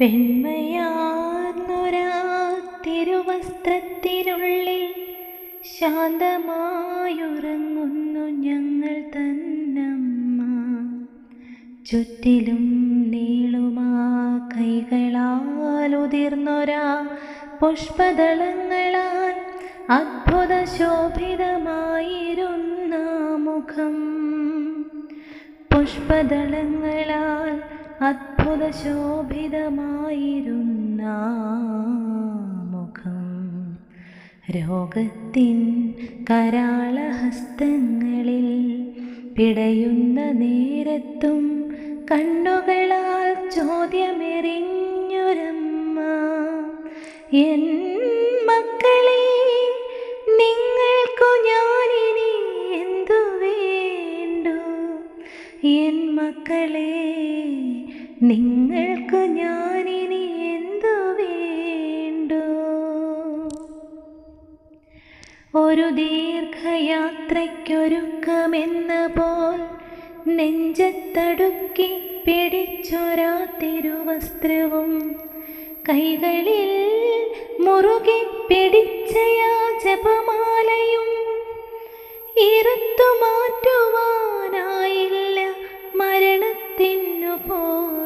വെണ്മയാർന്നൊരാ തിരുവസ്ത്രത്തിനുള്ളിൽ ശാന്തമായുറങ്ങുന്നു ഞങ്ങൾ തന്നമ്മ. ചുറ്റിലും നീളുമാ കൈകളാൽ ഉതിർന്നൊരാ പുഷ്പദളങ്ങളാൽ അത്ഭുത ശോഭിതമായിരുന്ന മുഖം. പുഷ്പദളങ്ങളാൽ അദ്ഭുത ശോഭിതമായിരുന്ന മുഖം. രോഗത്തിൻ കരാളഹസ്തങ്ങളിൽ പിടയുന്ന നേരത്തും കണ്ണുകളാൽ ചോദ്യമെറിഞ്ഞൊരമ്മ. എൻ മക്കളെ നിങ്ങൾക്കു ഞാനിനി എന്തു വേണ്ടു? എൻ മക്കളെ നിങ്ങൾക്ക് ഞാനിനി എന്തു വേണ്ടു? ഒരു ദീർഘയാത്രയ്ക്കൊരുക്കമെന്ന പോൽ നെഞ്ചത്തടുക്കി പിടിച്ചൊരാ തിരുവസ്ത്രവും കൈകളിൽ മുറുകെ പിടിച്ചയാ ജപമാലയും ഇറുത്തുമാറ്റുവാനായില്ല മരണത്തിനു പോലും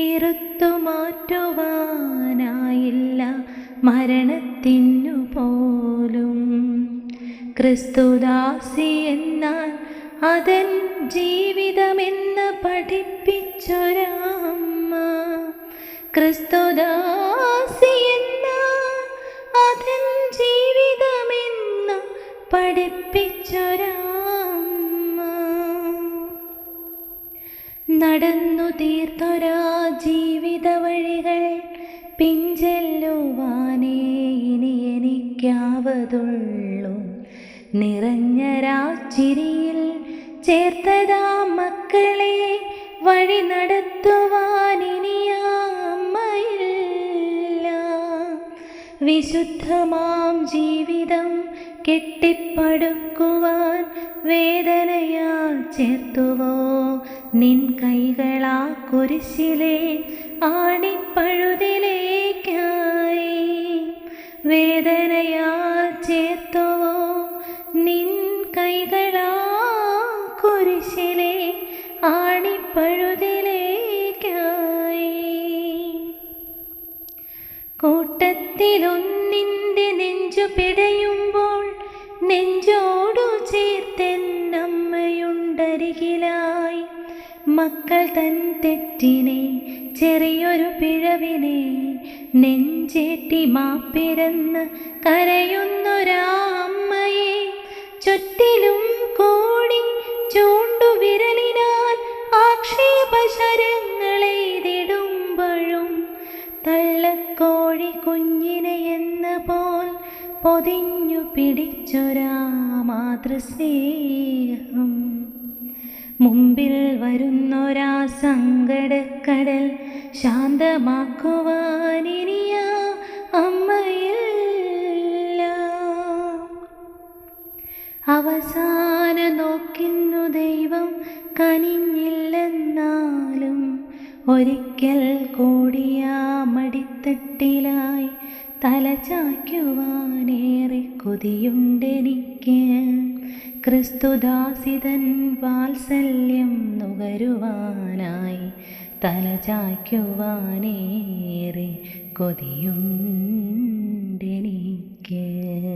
ഇറുത്തു മാറ്റുവാനായില്ല മരണത്തിനു പോലും. ക്രിസ്തുദാസി എന്നാൽ അതൻ ജീവിതമെന്ന് പഠിപ്പിച്ചൊരമ്മ. ക്രിസ്തുദാസി എന്നാൽ അതൻ ജീവിതമെന്ന് പഠിപ്പിച്ചൊരമ്മ. നടന്നു തീർത്തൊരാ പിഞ്ചെല്ലുവാനേ ഇനി എനിക്കാവതുള്ളൂ. നിറഞ്ഞ രാച്ചിരിയിൽ ചേർത്തതാ മക്കളെ വഴി നടത്തുവാൻ വിശുദ്ധമാം ജീവിതം കെട്ടിപ്പടുക്കുവാൻ വേദനയാൽ ചേർത്തുവോ? നിൻ കൈകളാ കുരിശിലെ ആണിപ്പഴുതിലേക്കായി. വേദനയാൽ ചേർത്തുവോ? നിൻ കൈകളാ കുരിശിലെ ആണിപ്പഴുതിലേക്കായി. കൂട്ടത്തിലൊന്നിന്റെ നെഞ്ചു പിടയുമ്പോൾ നെഞ്ചോടു ചേർത്തെന്നമ്മയുണ്ടരികിലായി. മക്കൾ തൻ തെറ്റിനെ ചെറിയൊരു പിഴവിനെ നെഞ്ചേറ്റി മാപ്പിരന്ന് കരയുന്നൊരാമ്മയെ ചുറ്റിലും കോടി ചൂണ്ടുവിരലിനാൽ ആക്ഷേപശരങ്ങളെയ്തിടുമ്പോഴും തള്ളക്കോഴി കുഞ്ഞിനെ എന്ന പോൽ പൊതിഞ്ഞു പിടിച്ചൊരാ മാതൃസ്നേഹം. മുമ്പിൽ വരുന്നൊരാ സങ്കടക്കടൽ ശാന്തമാക്കുവാനിനിയ അമ്മയില്ല. അവസാന നോക്കുന്നു ദൈവം കനിഞ്ഞില്ലെന്നാലും ഒരിക്കൽ കൂടിയാ മടിത്തട്ടിലായി തലചായ്ക്കുവാനേറെ കൊതിയുണ്ടെനിക്ക്. ക്രിസ്തുദാസിതൻ വാത്സല്യം നുകരുവാനായി തലചായ്ക്കുവാനേറെ കൊതിയുണ്ടെനിക്ക്.